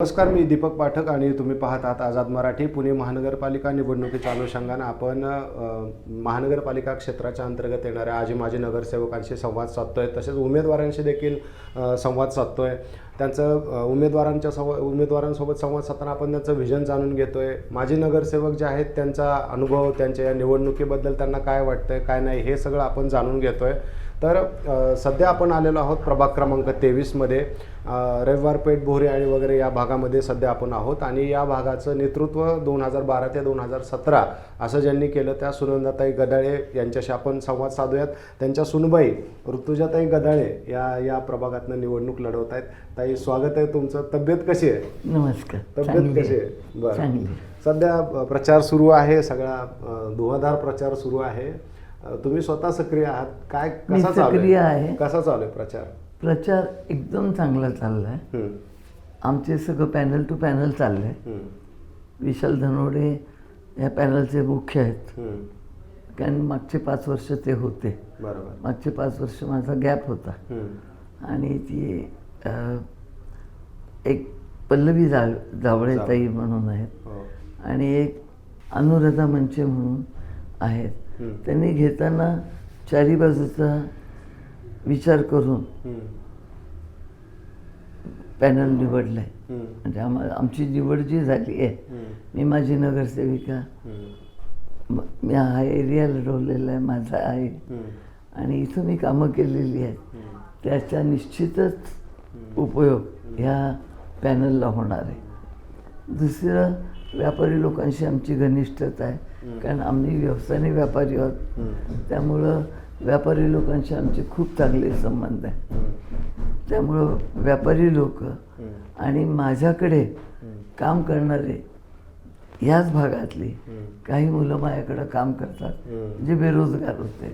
नमस्कार मी दीपक पाठक आणि तुम्ही पाहत आहात आझाद मराठी. पुणे महानगरपालिका निवडणुकीच्या अनुषंगानं आपण महानगरपालिका क्षेत्राच्या अंतर्गत येणाऱ्या आजी माजी नगरसेवकांशी संवाद साधतोय. तसेच उमेदवारांशी देखील संवाद साधतोय. त्यांचं उमेदवारांच्या संवा उमेदवारांसोबत संवाद साधताना आपण त्यांचं व्हिजन जाणून घेतोय. माजी नगरसेवक जे आहेत त्यांचा अनुभव त्यांच्या या निवडणुकीबद्दल त्यांना काय वाटतंय काय नाही हे सगळं आपण जाणून घेतोय. तर सध्या आपण आलेलो आहोत प्रभाग क्रमांक तेवीसमध्ये. रविवार पेठ भोरे आणि वगैरे या भागामध्ये सध्या आपण आहोत आणि या भागाचं नेतृत्व दोन हजार बारा ते दोन हजार सतरा असं ज्यांनी केलं त्या सुनंदाताई गदाळे यांच्याशी आपण संवाद साधूयात. त्यांच्या सुनबाई ऋतुजाताई गदाळे या या प्रभागातनं निवडणूक लढवत आहेत. ताई स्वागत आहे तुमचं. तब्येत कशी आहे? नमस्कार. तब्येत कशी आहे. बरं. सध्या प्रचार सुरू आहे सगळा धुवाधार प्रचार सुरू आहे. तुम्ही स्वतः सक्रिय आहात. काय कसा चालू आहे. कसा चालू आहे प्रचार? प्रचार एकदम चांगला चालला आहे आमचे सगळं पॅनल टू पॅनल चाललं आहे विशाल धनवडे या पॅनलचे मुख्य आहेत. कारण मागचे पाच वर्ष ते होते. बरोबर. मागचे पाच वर्ष माझा गॅप होता. आणि ती एक पल्लवी जा जावळेताई म्हणून आहेत. हो. आणि एक अनुराधा मंचे म्हणून आहेत. त्यांनी घेताना चारी बाजूचा विचार करून पॅनल निवडलं आहे हम्म, म्हणजे आम्हाला आमची निवड जी झाली आहे मी माझी नगरसेविका म- मी हा एरिया लढवलेला आहे माझा आहे. आणि इथं मी कामं केलेली आहेत. त्याचा निश्चितच उपयोग ह्या पॅनलला होणार आहे. दुसरं व्यापारी लोकांशी आमची घनिष्ठता आहे. कारण आम्ही व्यवसायाने व्यापारी आहोत. त्यामुळं व्यापारी लोकांशी आमचे खूप चांगले संबंध आहे त्यामुळं व्यापारी लोक आणि माझ्याकडे काम करणारे याच भागातली. काही मुलं माझ्याकडं काम करतात. जे बेरोजगार होते.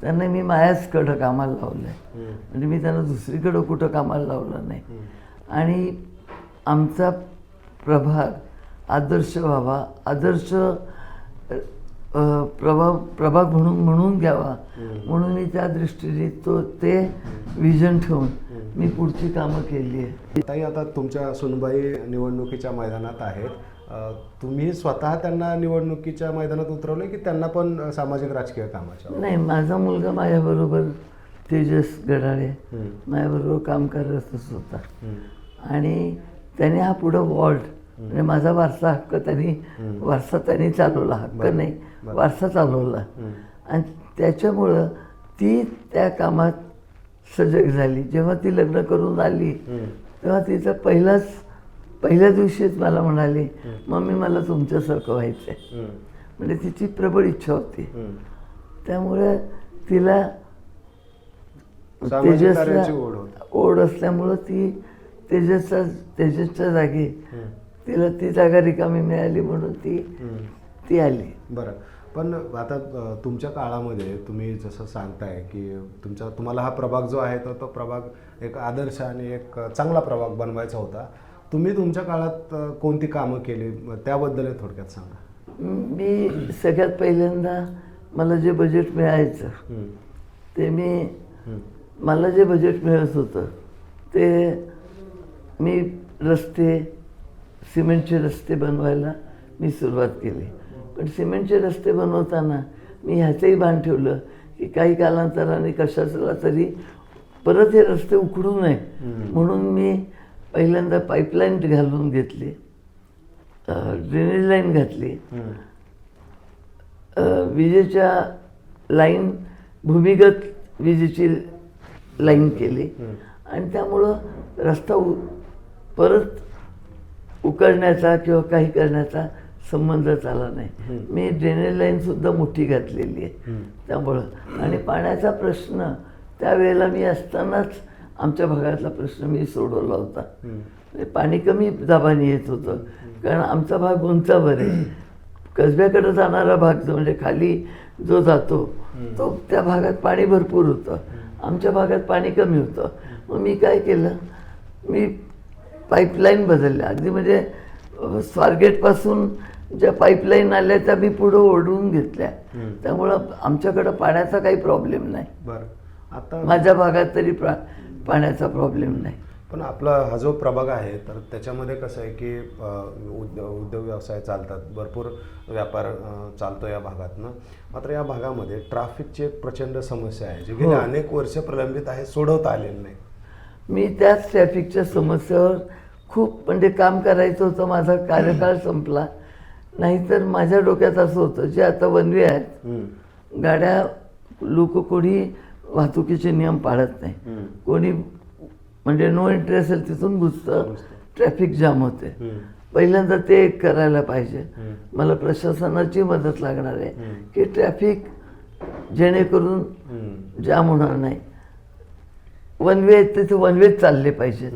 त्यांना मी मायाचकडं कामाला लावलं आहे म्हणजे मी त्यांना दुसरीकडं कुठं कामाला लावलं नाही. आणि आमचा प्रभाग आदर्श व्हावा आदर्श अ, प्रभाग म्हणून म्हणून घ्यावा. म्हणून मी त्या दृष्टीने तो ते विजन ठेवून मी पुढची कामं केली आहे ताई आता तुमच्या सुनबाई निवडणुकीच्या मैदानात आहेत. तुम्ही स्वतः त्यांना निवडणुकीच्या मैदानात उतरवले की त्यांना पण सामाजिक राजकीय कामाच्या? नाही माझा मुलगा माझ्याबरोबर तेजस गडाळे माझ्याबरोबर काम करतच होता आणि त्याने हा पुढं वॉर्ड म्हणजे माझा वारसा हक्क त्यांनी वारसा त्यांनी चालवला हक्क. नाही. वारसा चालवला. आणि त्याच्यामुळं ती त्या कामात सजग झाली. जेव्हा ती लग्न करून आली तेव्हा तिचा पहिलाच पहिल्या दिवशीच मला म्हणाली मम्मी मला तुमच्यासारखं व्हायचं आहे हम्म, म्हणजे तिची प्रबळ इच्छा होती. त्यामुळे तिला तेजसला कार्याची ओढ असल्यामुळं ती तेजसच्या तेजसच्या जागी तिला ती जागा रिकामी मिळाली म्हणून ती. ती आली. बरं. पण आता तुमच्या काळामध्ये तुम्ही जसं सांगताय की तुमचा तुम्हाला हा प्रभाग जो आहे तो तो प्रभाग एक आदर्श आणि एक चांगला प्रभाग बनवायचा होता. तुम्ही तुमच्या काळात कोणती कामं केली? त्याबद्दल थोडक्यात सांगा. मी सगळ्यात पहिल्यांदा मला जे बजेट मिळायचं ते मी मला जे बजेट मिळत होतं ते मी रस्ते सिमेंटचे रस्ते बनवायला मी सुरुवात केली. पण सिमेंटचे रस्ते बनवताना मी ह्याचंही भान ठेवलं की काही कालांतराने कशाला तरी परत हे रस्ते उखडू नये. म्हणून मी पहिल्यांदा पाईपलाईन घालून घेतली. ड्रेनेज लाईन घातली. विजेच्या लाईन भूमिगत विजेची लाईन केली. आणि त्यामुळं रस्ता परत उकडण्याचा किंवा काही करण्याचा संबंधच आला नाही. मी ड्रेनेज लाईनसुद्धा मोठी घातलेली आहे. त्यामुळं. आणि पाण्याचा प्रश्न त्यावेळेला मी असतानाच आमच्या भागातला प्रश्न मी सोडवला होता. म्हणजे पाणी कमी दाबाने येत होतं. कारण आमचा भाग उंचावर आहे. कसब्याकडे जाणारा भाग जो म्हणजे खाली जो जातो तो त्या भागात पाणी भरपूर होतं. आमच्या भागात पाणी कमी होतं. मग मी काय केलं? मी पाईपलाईन बदलल्या. अगदी म्हणजे स्वारगेटपासून ज्या पाईपलाईन आल्या त्या मी पुढं ओढून घेतल्या. त्यामुळं आमच्याकडं पाण्याचा काही प्रॉब्लेम नाही. बरं. आता माझ्या भागात तरी प्रा पाण्याचा प्रॉब्लेम नाही. पण आपला हा जो प्रभाग आहे तर त्याच्यामध्ये कसं आहे की उद्योग उद्योग व्यवसाय चालतात. भरपूर व्यापार चालतो या भागातनं. मात्र या भागामध्ये ट्रॅफिकची एक प्रचंड समस्या आहे जी गेली अनेक वर्ष प्रलंबित आहे सोडवता आलेली नाही. मी त्याच ट्रॅफिकच्या समस्येवर खूप म्हणजे काम करायचं होतं माझा कार्यकाळ संपला नाहीतर माझ्या डोक्यात असं होतं जे आता वनवे आहेत. गाड्या लोक कोणी वाहतुकीचे नियम पाळत नाही. कोणी म्हणजे नो एंट्री असेल तिथून घुसतं. ट्रॅफिक जाम होते. पहिल्यांदा ते एक करायला पाहिजे. मला प्रशासनाची मदत लागणार आहे. की ट्रॅफिक जेणेकरून. जाम होणार नाही वन वे तिथे वन वेच चालले पाहिजे.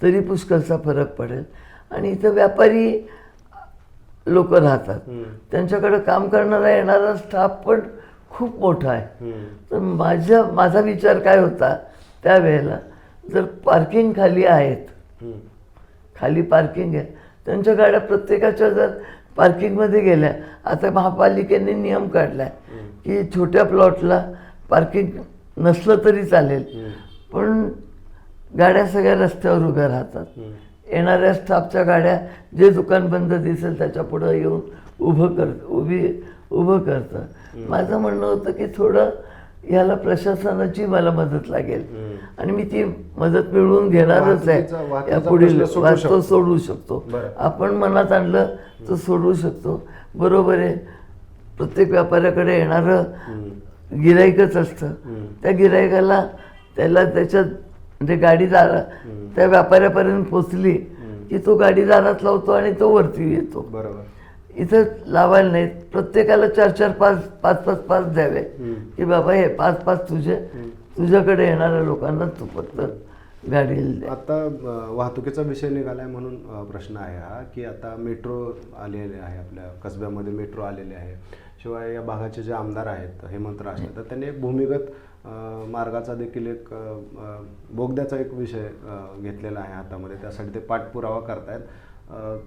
तरी पुष्कळचा फरक पडेल आणि इथं व्यापारी लोक राहतात. त्यांच्याकडे काम करणारा येणारा स्टाफ पण खूप मोठा आहे. तर माझ्या माझा विचार काय होता त्यावेळेला जर पार्किंग खाली आहेत. खाली पार्किंग आहे त्यांच्या गाड्या प्रत्येकाच्या जर पार्किंगमध्ये गेल्या आता महापालिकेने नियम काढला आहे की छोट्या प्लॉटला पार्किंग नसलं तरी चालेल. पण गाड्या सगळ्या रस्त्यावर उभ्या राहतात. येणाऱ्या स्टाफच्या गाड्या जे दुकान बंद दिसेल त्याच्या पुढं येऊन उभं कर उभी उभं करतं माझं म्हणणं होतं की थोडं ह्याला प्रशासनाची मला मदत लागेल. आणि मी ती मदत मिळवून घेणारच आहे या पुढील तो शकतो. सोडवू शकतो. आपण मनात आणलं तर सोडवू शकतो बरोबर आहे प्रत्येक व्यापाऱ्याकडे येणारं हम्म. गिराईकच असतं. त्या गिराईकाला त्याला त्याच्यात म्हणजे गाडी दारा त्या व्यापाऱ्यापर्यंत पोचली की तो गाडी दारात लावतो आणि तो वरती येतो. बरोबर. इथं लावायला नाहीत. प्रत्येकाला चार चार पाच पाच पाच पाच द्यावे. की बाबा हे पाच पाच तुझे. तुझ्याकडे येणाऱ्या लोकांना तू फक्त गाडी आता वाहतुकीचा विषय निघालाय म्हणून प्रश्न आहे हा की आता मेट्रो आलेले आहे आपल्या कसब्यामध्ये मेट्रो आलेले आहे. शिवाय या भागाचे जे आमदार आहेत हेमंत राजे तर त्यांनी एक भूमिगत मार्गाचा देखील एक बोगद्याचा एक विषय घेतलेला आहे हातामध्ये. त्यासाठी ते पाठपुरावा करतायत.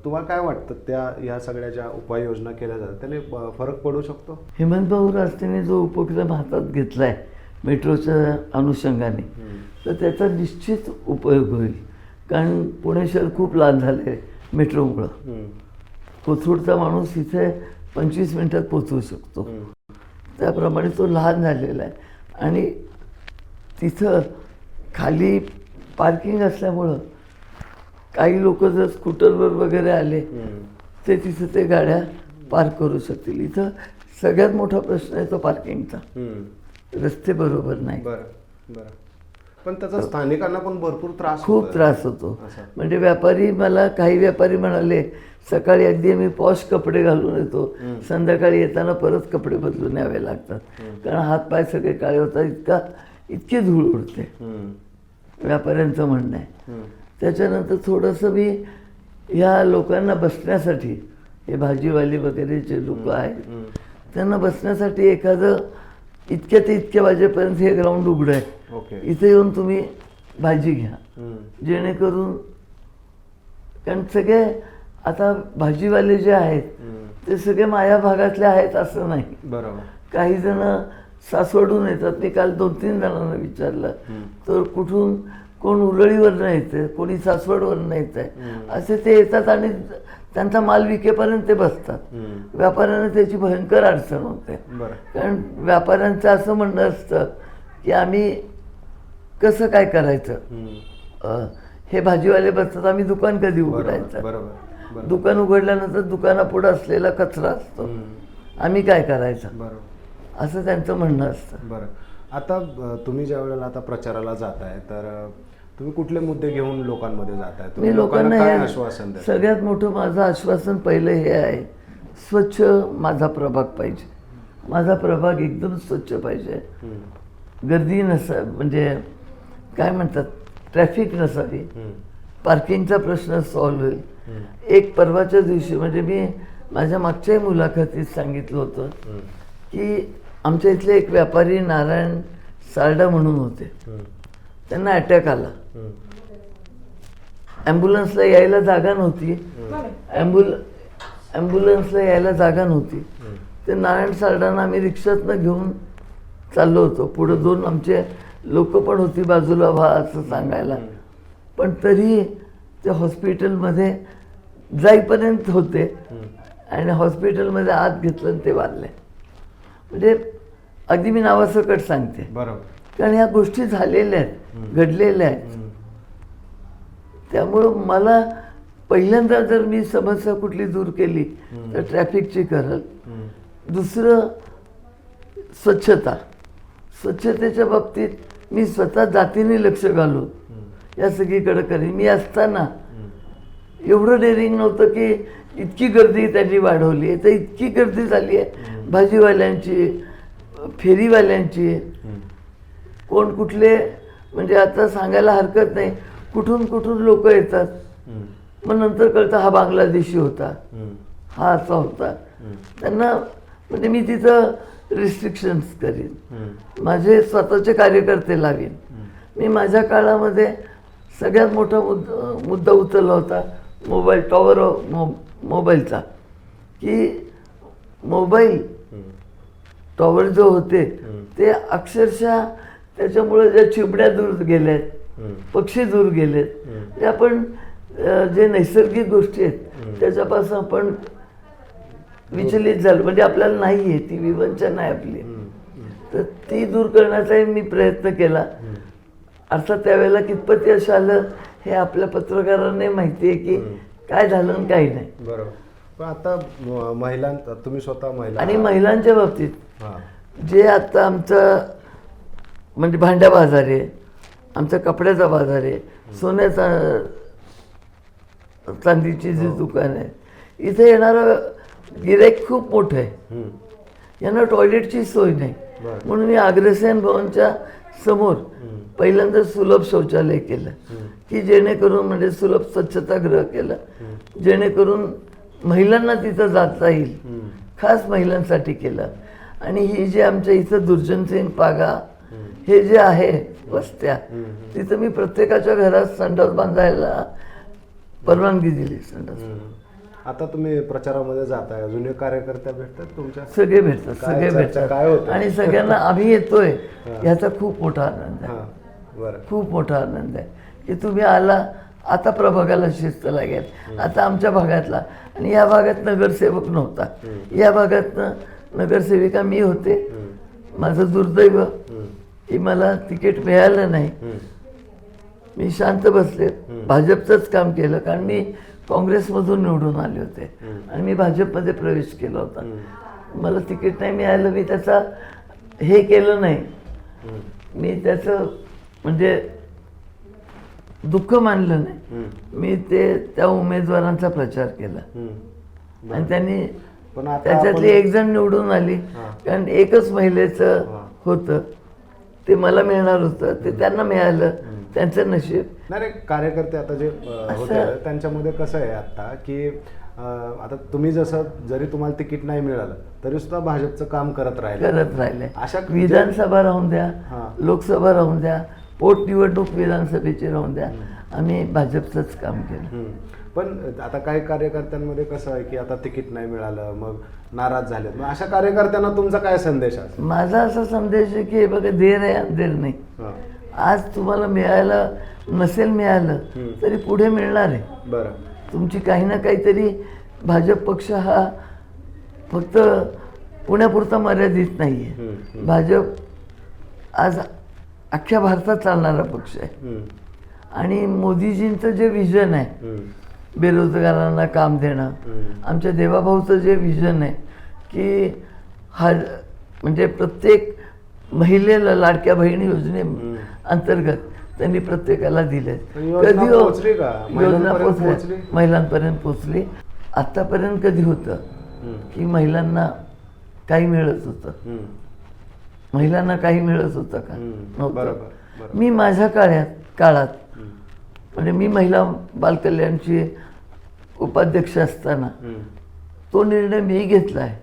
तुम्हाला काय वाटतं त्या या सगळ्या ज्या उपाययोजना केल्या जातात त्याने फरक पडू शकतो? हेमंतभाऊ रास्तेने जो उपक्रम हातात घेतला आहे मेट्रोच्या अनुषंगाने तर त्याचा निश्चित उपयोग होईल कारण पुणे शहर खूप लहान झाले आहे मेट्रोमुळं. कोथरूडचा माणूस इथे पंचवीस मिनटात पोचवू शकतो. त्याप्रमाणे तो लहान झालेला आहे आणि तिथं खाली पार्किंग असल्यामुळं काही लोक जर स्कूटरवर वगैरे आले. ते तिथं ते गाड्या पार्क करू शकतील इथं सगळ्यात मोठा प्रश्न आहे तो पार्किंगचा. रस्ते बरोबर नाही बरं बरं पण त्याचा स्थानिकांना पण भरपूर त्रास खूप. त्रास होतो. म्हणजे व्यापारी मला काही व्यापारी म्हणाले सकाळी अगदी मी पॉश कपडे घालून येतो संध्याकाळी येताना परत कपडे बदलून यावे लागतात कारण हातपाय सगळे काळे होतात इतका इतकी धूळ उडते. व्यापाऱ्यांचं म्हणणं आहे. त्याच्यानंतर थोडंसं मी ह्या लोकांना बसण्यासाठी हे भाजीवाली वगैरे जे लोक आहेत. त्यांना बसण्यासाठी एखादं इतक्या ते इतक्या वाजेपर्यंत हे ग्राउंड उघडं आहे. इथे येऊन तुम्ही भाजी घ्या. जेणेकरून कारण सगळे आता भाजीवाले जे आहेत. ते सगळे माझ्या भागातले आहेत असं नाही. बरोबर. काही जण सासवडून येतात. मी काल दोन तीन जणांना विचारलं. तर कुठून कोण उरळीवरनं येतं कोणी सासवडवरनं येत आहे असे ते येतात आणि त्यांचा माल विकेपर्यंत ते बसतात. व्यापाऱ्यांना त्याची भयंकर अडचण होते. कारण व्यापाऱ्यांचं असं म्हणणं असतं की आम्ही कसं काय करायचं? हे भाजीवाले बसतात आम्ही दुकान कधी उघडायचं? दुकान उघडल्यानंतर दुकानापुढं असलेला कचरा असतो. आम्ही काय करायचं? बरोबर. असं त्यांचं म्हणणं असतं. बरं. आता तुम्ही ज्या वेळेला आता प्रचाराला जाताय तर अ, तुम्ही कुठले मुद्दे घेऊन लोकांमध्ये जाताय तुम्ही लोकांना काय हे आश्वासन सगळ्यात मोठं माझं आश्वासन पहिलं हे आहे स्वच्छ माझा प्रभाग पाहिजे माझा प्रभाग एकदम स्वच्छ पाहिजे. गर्दी नसा म्हणजे काय म्हणतात ट्रॅफिक नसावी. पार्किंगचा प्रश्न सॉल्व्ह होईल. एक परवाच्या दिवशी म्हणजे मी माझ्या मागच्याही मुलाखतीत सांगितलं होतं. की आमच्या इथले एक व्यापारी नारायण सारडा म्हणून होते. त्यांना अटॅक आला. ॲम्ब्युलन्सला यायला जागा नव्हती. ॲम्ब्युल ॲम्ब्युलन्सला यायला जागा नव्हती. ते नारायण सारडांना आम्ही रिक्षातनं घेऊन चाललो होतो. पुढं दोन आमचे लोक पण होती बाजूला व्हा असं सांगायला. पण तरी ते हॉस्पिटलमध्ये जाईपर्यंत होते. आणि हॉस्पिटलमध्ये आत घेतलं आणि ते वाढले म्हणजे अगदी मी नावासकट सांगते. बरोबर. कारण ह्या गोष्टी झालेल्या आहेत घडलेल्या आहेत. त्यामुळं मला पहिल्यांदा जर मी समस्या कुठली दूर केली तर ट्रॅफिकची करल. दुसरं स्वच्छता. स्वच्छतेच्या बाबतीत मी स्वतः जातीने लक्ष घालून या सगळीकडे करेन. मी असताना एवढं डेअरिंग नव्हतं की इतकी गर्दी त्यांनी वाढवली आहे. तर इतकी गर्दी झाली आहे. भाजीवाल्यांची फेरीवाल्यांची कोण कुठले म्हणजे आता सांगायला हरकत नाही. कुठून कुठून लोक येतात. मग नंतर कळतं हा बांगलादेशी होता. हा असा होता. त्यांना म्हणजे मी तिथं रिस्ट्रिक्शन्स करीन. माझे स्वतःचे कार्यकर्ते लावीन. मी माझ्या काळामध्ये सगळ्यात मोठा मुद्दा मुद्दा उचलला होता मोबाईल टॉवर मो मोबाईलचा की मोबाईल टॉवर जो होते ते अक्षरशः त्याच्यामुळे ज्या चिमड्या दूर गेल्यात पक्षी दूर गेलेत ते आपण जे नैसर्गिक गोष्टी आहेत त्याच्यापासून आपण विचलित झालो. म्हणजे आपल्याला नाही आहे ती विवंचना आहे आपली. तर ती दूर करण्याचाही मी प्रयत्न केला. अर्थात त्यावेळेला कितपत यश आलं हे आपल्या पत्रकारांना माहिती आहे की काय झालं आणि काय नाही. बरोबर. पण आता म- महिलां तुम्ही स्वतः महिला आणि महिलांच्या बाबतीत जे आता आमचं म्हणजे भांड्या बाजार आहे आमचा कपड्याचा बाजार आहे सोन्याचा चांदीची जी दुकान आहे इथे येणारं गिराईक खूप मोठं आहे. यांना टॉयलेटची सोय नाही. म्हणून मी अग्रसेन भवनच्या समोर पहिल्यांदा सुलभ शौचालय केलं की जेणेकरून म्हणजे सुलभ स्वच्छतागृह केलं जेणेकरून महिलांना तिथं जाता येईल. खास महिलांसाठी केलं. आणि ही जी आमच्या इथं दुर्जन सिंग पागा हे जे आहे वस्त्या तिथं मी प्रत्येकाच्या घरात संडास बांधायला परवानगी दिली संडास. आता तुम्ही प्रचारामध्ये जाताय जुने कार्यकर्ते भेटतात तुमच्या? सगळे भेटतात सगळे चर्चा काय भेटतात होते? आणि सगळ्यांना आम्ही येतोय याचा खूप मोठा आनंद आहे. बरं. खूप मोठा आनंद आहे. की तुम्ही आला आता प्रभागाला शिस्त लागेल. आता आमच्या भागातला. आणि या भागात नगरसेवक नव्हता. या भागातनं नगरसेविका मी होते. माझं दुर्दैव. की मला तिकीट मिळालं नाही. मी शांत बसले. भाजपचंच काम केलं कारण मी काँग्रेसमधून निवडून आले होते. आणि मी भाजपमध्ये प्रवेश केला होता. मला तिकीट नाही मिळालं मी त्याचा हे केलं नाही. मी त्याचं म्हणजे दुःख मानलं नाही. मी ते त्या उमेदवारांचा प्रचार केला. आणि त्यांनी त्याच्यातली एक जण निवडून आली. कारण एकच महिलेचं होतं. ते मला मिळणार होतं ते त्यांना मिळालं त्यांचं नशीब. नाही रे कार्यकर्ते आता जे अ, होते त्यांच्यामध्ये कसं आहे आता की अ, आता तुम्ही जसं जरी तुम्हाला तिकीट नाही मिळालं तरी सुद्धा भाजपचं काम करत राहिले. करत राहिले. अशा विधानसभा राहून द्या. लोकसभा राहून द्या पोटनिवडणूक विधानसभेची राहून द्या आम्ही भाजपचंच काम केलं. हम्म. पण आता काही कार्यकर्त्यांमध्ये कसं आहे की आता तिकीट नाही मिळालं मग नाराज झाले मग अशा कार्यकर्त्यांना तुमचा काय संदेश असेल माझा असा संदेश आहे की बघा देर आहे अंधेर नाही. आज तुम्हाला मिळायला नसेल मिळालं तरी पुढे मिळणार आहे बरं तुमची काही ना काहीतरी भाजप पक्ष हा फक्त पुण्यापुरता मर्यादित नाही आहे. भाजप आज अख्ख्या भारतात चालणारा पक्ष आहे. आणि मोदीजींचं जे विजन आहे. बेरोजगारांना काम देणं. आमच्या देवाभाऊचं जे विजन आहे की हा म्हणजे प्रत्येक महिलेला लाडक्या बहिणी योजने अंतर्गत त्यांनी प्रत्येकाला दिले योजना हो-? योजना महिलांपर्यंत पोहोचली? महिलांपर्यंत पोहोचली आत्तापर्यंत कधी होतं. की महिलांना काही मिळत होतं. महिलांना काही मिळत होतं का. नव्हतं. मी माझ्या काळात काळात. म्हणजे मी महिला बालकल्याणची उपाध्यक्ष असताना. तो निर्णय मी घेतला आहे.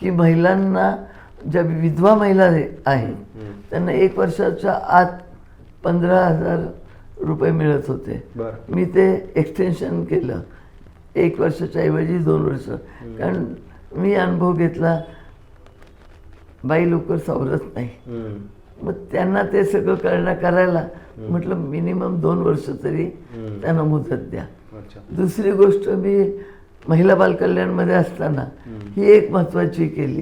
की महिलांना ज्या विधवा महिला आहे- आहेत. त्यांना एक वर्षाच्या आत पंधरा हजार रुपये मिळत होते मी ते एक्सटेन्शन केलं एक वर्षाच्या ऐवजी दोन वर्ष कारण मी अनुभव घेतला बाई लवकर सावरत नाही. मग त्यांना ते सगळं करणं करायला म्हटलं मिनिमम दोन वर्ष तरी त्यांना मुदत द्या. दुसरी गोष्ट मी महिला बालकल्याणमध्ये असताना ही एक महत्त्वाची केली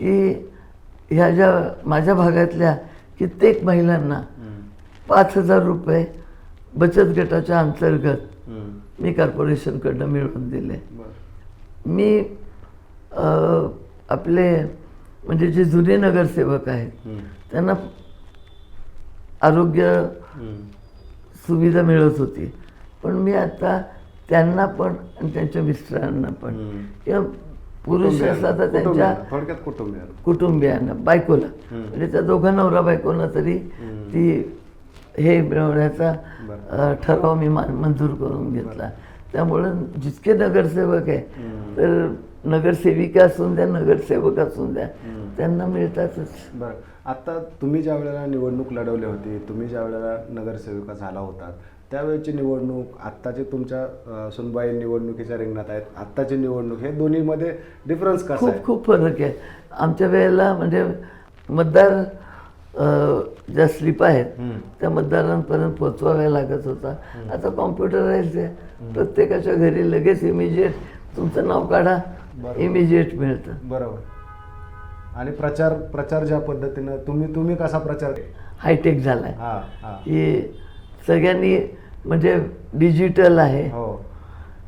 की ह्या ज्या माझ्या भागातल्या कित्येक महिलांना पाच हजार रुपये बचत गटाच्या अंतर्गत मी कॉर्पोरेशनकडनं मिळवून दिले. मी आपले म्हणजे जे जुने नगरसेवक आहेत त्यांना आरोग्य सुविधा मिळत होती. पण मी आता त्यांना पण आणि त्यांच्या मिस्टरांना पण किंवा पुरुष असला तर त्यांच्या कुटुंबियांना, बायकोला. म्हणजे त्या दोघा नवरा बायकोला तरी ती हे मिळवण्याचा ठराव मी मा- मंजूर करून घेतला. त्यामुळं जितके नगरसेवक आहे तर नगरसेविका असून द्या नगरसेवक असून द्या त्यांना मिळतातच. बरं. आता तुम्ही ज्या वेळेला निवडणूक लढवली होती तुम्ही ज्या वेळेला नगरसेविका झाला होता त्यावेळेची निवडणूक आत्ताची तुमच्या सुनबाई निवडणुकीच्या रिंगणात आहेत आत्ताची निवडणूक हे दोन्हीमध्ये डिफरन्स कसा खूप खूप फरक आहे. आमच्या वेळेला म्हणजे मतदार ज्या स्लिप आहेत त्या मतदारांपर्यंत पोचवाव्या लागत होता. आता कॉम्प्युटराईज आहे. प्रत्येकाच्या घरी लगेच इमिजिएट तुमचं नाव काढा इमिजिएट मिळतं. बरोबर. आणि प्रचार प्रचार ज्या पद्धतीनं तुम्ही तुम्ही कसा प्रचार हायटेक झालाय. हा हा. सगळ्यांनी म्हणजे डिजिटल आहे. हो.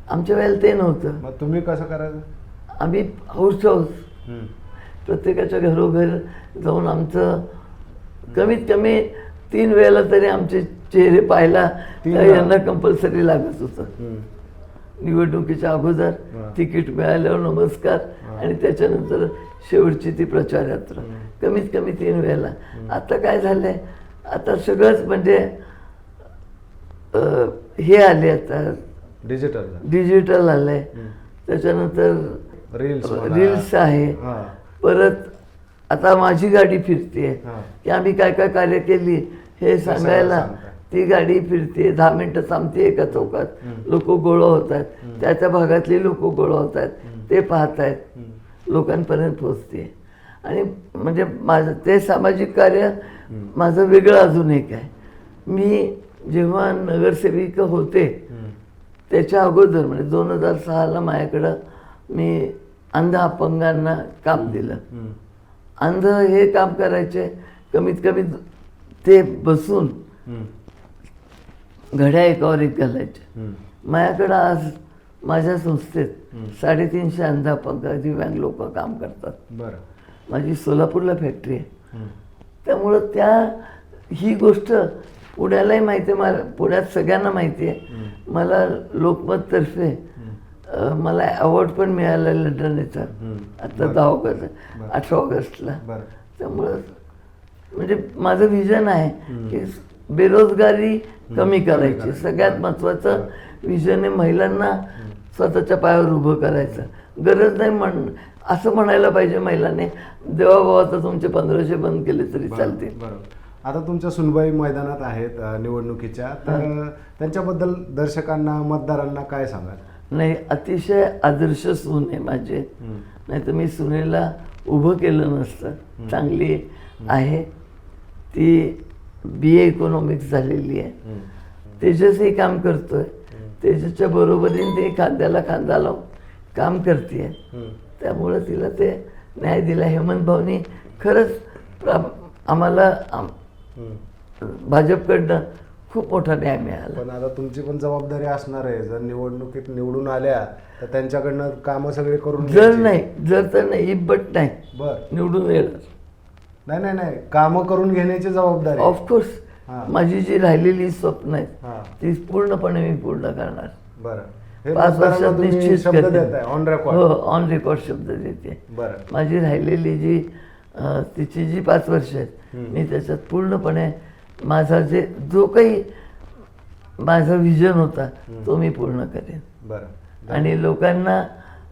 आमच्या वेळेला ते नव्हतं. मग तुम्ही कसं करायचं? आम्ही हाऊस टू हाऊस हम्म. प्रत्येकाच्या घरोघर जाऊन आमचं कमीत कमी तीन वेळेला तरी आमचे चेहरे पाहायला तीन त्या वेळा? यांना कंपल्सरी लागत होतं. हम्म. निवडणुकीच्या अगोदर. तिकीट मिळाल्यावर नमस्कार आणि त्याच्यानंतर शेवटची ती प्रचार यात्रा कमीत कमी तीन वेळेला. आता काय झालंय? आता सगळंच म्हणजे हे आले आता. डिजिटल डिजिटल आलंय. त्याच्यानंतर रील्स. रील्स आहे. परत आता माझी गाडी फिरते. की आम्ही काय काय कार्य केली हे सांगायला. ती गाडी फिरते दहा मिनिटं थांबते एका चौकात. लोक गोळा होत आहेत. त्या त्या भागातली लोक गोळा होत आहेत. ते पाहत आहेत. लोकांपर्यंत पोचते आणि म्हणजे माझं ते सामाजिक कार्य माझं वेगळं अजून एक आहे. मी जेव्हा नगरसेविका होते त्याच्या अगोदर म्हणजे दोन हजार सहाला माझ्याकडं मी अंध अपंगांना काम दिलं. अंध हे काम करायचे कमीत कमी ते बसून. घड्या एकावर एक घालायचे हम्म. माझ्याकडं आज माझ्या संस्थेत साडेतीनशे अंध अपंग दिव्यांग लोक काम करतात. बरं. माझी सोलापूरला फॅक्टरी आहे. त्यामुळं त्या ही गोष्ट पुण्यालाही माहिती आहे मला पुण्यात सगळ्यांना माहिती आहे. मला लोकमततर्फे मला अवॉर्ड पण मिळाला लंडन याचा आता दहा ऑगस्ट अठरा ऑगस्टला. त्यामुळं म्हणजे माझं विजन आहे की बेरोजगारी कमी करायची. सगळ्यात महत्त्वाचं आहे महिलांना स्वतःच्या पायावर उभं करायचं. गरज नाही म्हण असं म्हणायला पाहिजे महिलांनी देवा बाबा तर तुमचे पंधराशे बंद केले तरी चालतील. आता तुमच्या सुनबाई मैदानात आहेत निवडणुकीच्या. तर त्यांच्याबद्दल दर्शकांना मतदारांना काय सांगाल? नाही अतिशय आदर्श सून आहे माझे. नाही तर मी सुनेला उभं केलं नसतं. चांगली आहे. ती बी ए इकॉनॉमिक्स झालेली आहे. तेजसही काम करतोय. तेजसच्या बरोबरीने ते खांद्याला खांदा लावून काम करते त्यामुळं तिला ते न्याय दिला. हेमंत भाऊनी खरंच प्रा आम्हाला आम- भाजपकडनं खूप मोठा न्याय मिळाला. पण आता तुमची पण जबाबदारी असणार आहे. जर निवडणुकीत निवडून आल्या तर त्यांच्याकडनं कामं सगळे करून जर. नाही जर तर नाही इब्बट नाही. बर. निवडून येणार. नाही नाही नाही. कामं करून घेण्याची जबाबदारी. ऑफकोर्स. माझी जी राहिलेली स्वप्न आहेत ती पूर्णपणे मी पूर्ण करणार. बरं. पाच वर्षात निश्चित शब्द ऑन रेकॉर्ड हो ऑन रेकॉर्ड शब्द देते. बरं. माझी राहिलेली जी तिची जी पाच वर्ष आहेत मी त्याच्यात पूर्णपणे माझा जे जो काही माझा विजन होता तो मी पूर्ण करेन. बरं. आणि लोकांना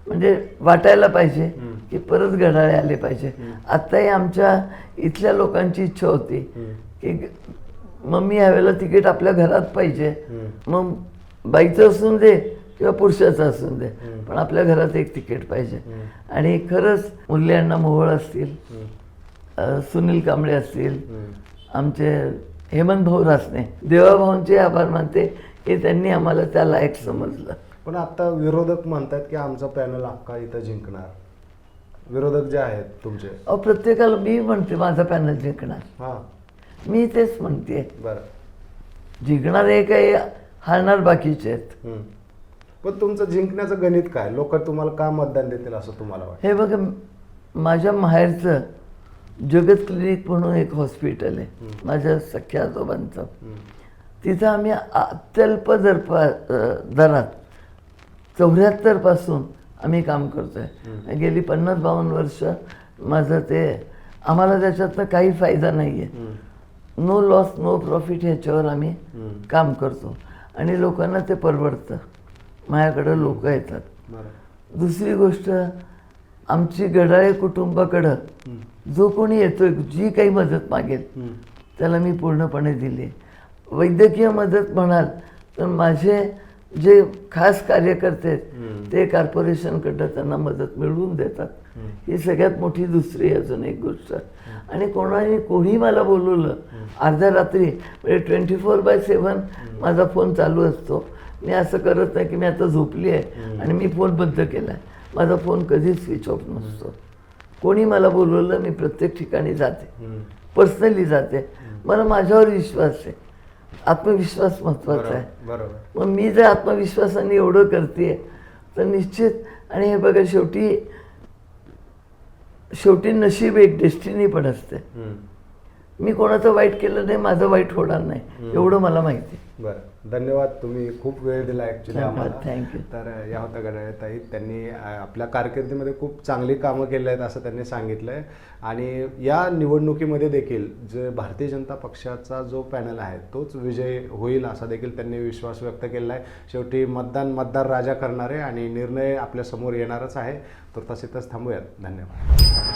म्हणजे वाटायला पाहिजे की परत घड्याळे आले पाहिजे. आत्ताही आमच्या इथल्या लोकांची इच्छा होती की मम्मी यावेळेला तिकीट आपल्या घरात पाहिजे. मग बाईचं असून दे किंवा पुरुषाचं असून दे पण आपल्या घरात एक तिकीट पाहिजे. आणि खरंच मूल्यांना मोहळ असतील सुनील कांबळे असतील आमचे हेमंत भाऊ रासने देवाभाऊंचे आभार मानते की त्यांनी आम्हाला त्या लायक समजलं. पण आता विरोधक म्हणतात की आमचा पॅनल अख्खा इथं जिंकणार. विरोधक जे आहेत तुमचे? अहो प्रत्येकाला मी म्हणते माझा पॅनल जिंकणार. हां. मी तेच म्हणते. बरं. जिंकणार हे काही हारणार बाकीचे आहेत. हम्म. पण तुमचं जिंकण्याचं गणित काय? लोक तुम्हाला का मतदान देतील असं तुम्हाला वाटतं? हे बघा माझ्या माहेरचं जगत क्लिनिक म्हणून एक हॉस्पिटल आहे. माझ्या सख्या आजोबांचं. तिथं आम्ही अत्यल्प दरपा दरात चौऱ्याहत्तरपासून आम्ही काम करतो आहे गेली पन्नास बावन्न वर्ष माझं ते आम्हाला त्याच्यातनं काही फायदा नाही आहे. नो लॉस नो प्रॉफिट ह्याच्यावर आम्ही. काम करतो. आणि लोकांना ते परवडतं. माझ्याकडं लोक येतात. दुसरी गोष्ट आमची गडाळे कुटुंबाकडं जो कोणी येतोय जी काही मदत मागेल. त्याला मी पूर्णपणे दिली. वैद्यकीय मदत म्हणाल तर माझे जे खास कार्यकर्ते आहेत ते कॉर्पोरेशनकडनं त्यांना मदत मिळवून देतात. ही सगळ्यात मोठी दुसरी अजून एक गोष्ट. आणि कोणाने कोणी मला बोलवलं अर्ध्या रात्री म्हणजे ट्वेंटी फोर बाय सेवन माझा फोन चालू असतो. मी असं करत नाही की मी आता झोपली आहे आणि मी फोन बंद केला आहे माझा फोन कधीच स्विच ऑफ नसतो. कोणी मला बोलवलं मी प्रत्येक ठिकाणी जाते. पर्सनली जाते. मला माझ्यावर विश्वास आहे. आत्मविश्वास महत्त्वाचा आहे. बरोबर मग मी जर आत्मविश्वासाने एवढं करते तर निश्चित आणि हे बघा शेवटी शेवटी नशीब एक डेस्टिनी पण असते. मी कोणाचं वाईट केलं नाही माझं वाईट होणार नाही एवढं मला माहिती आहे. धन्यवाद तुम्ही खूप वेळ दिला ॲक्च्युली आम्हाला. you. तर या होत्या गणाळे ताई त्यांनी आपल्या कारकिर्दीमध्ये खूप चांगली कामं केली आहेत असं त्यांनी सांगितलं आहे आणि या निवडणुकीमध्ये देखील जे भारतीय जनता पक्षाचा जो पॅनल आहे तोच विजय होईल असा देखील त्यांनी विश्वास व्यक्त केलेला आहे शेवटी मतदान मतदार राजा करणारे आणि निर्णय आपल्यासमोर येणारच आहे. तर तसे थांबूयात. धन्यवाद.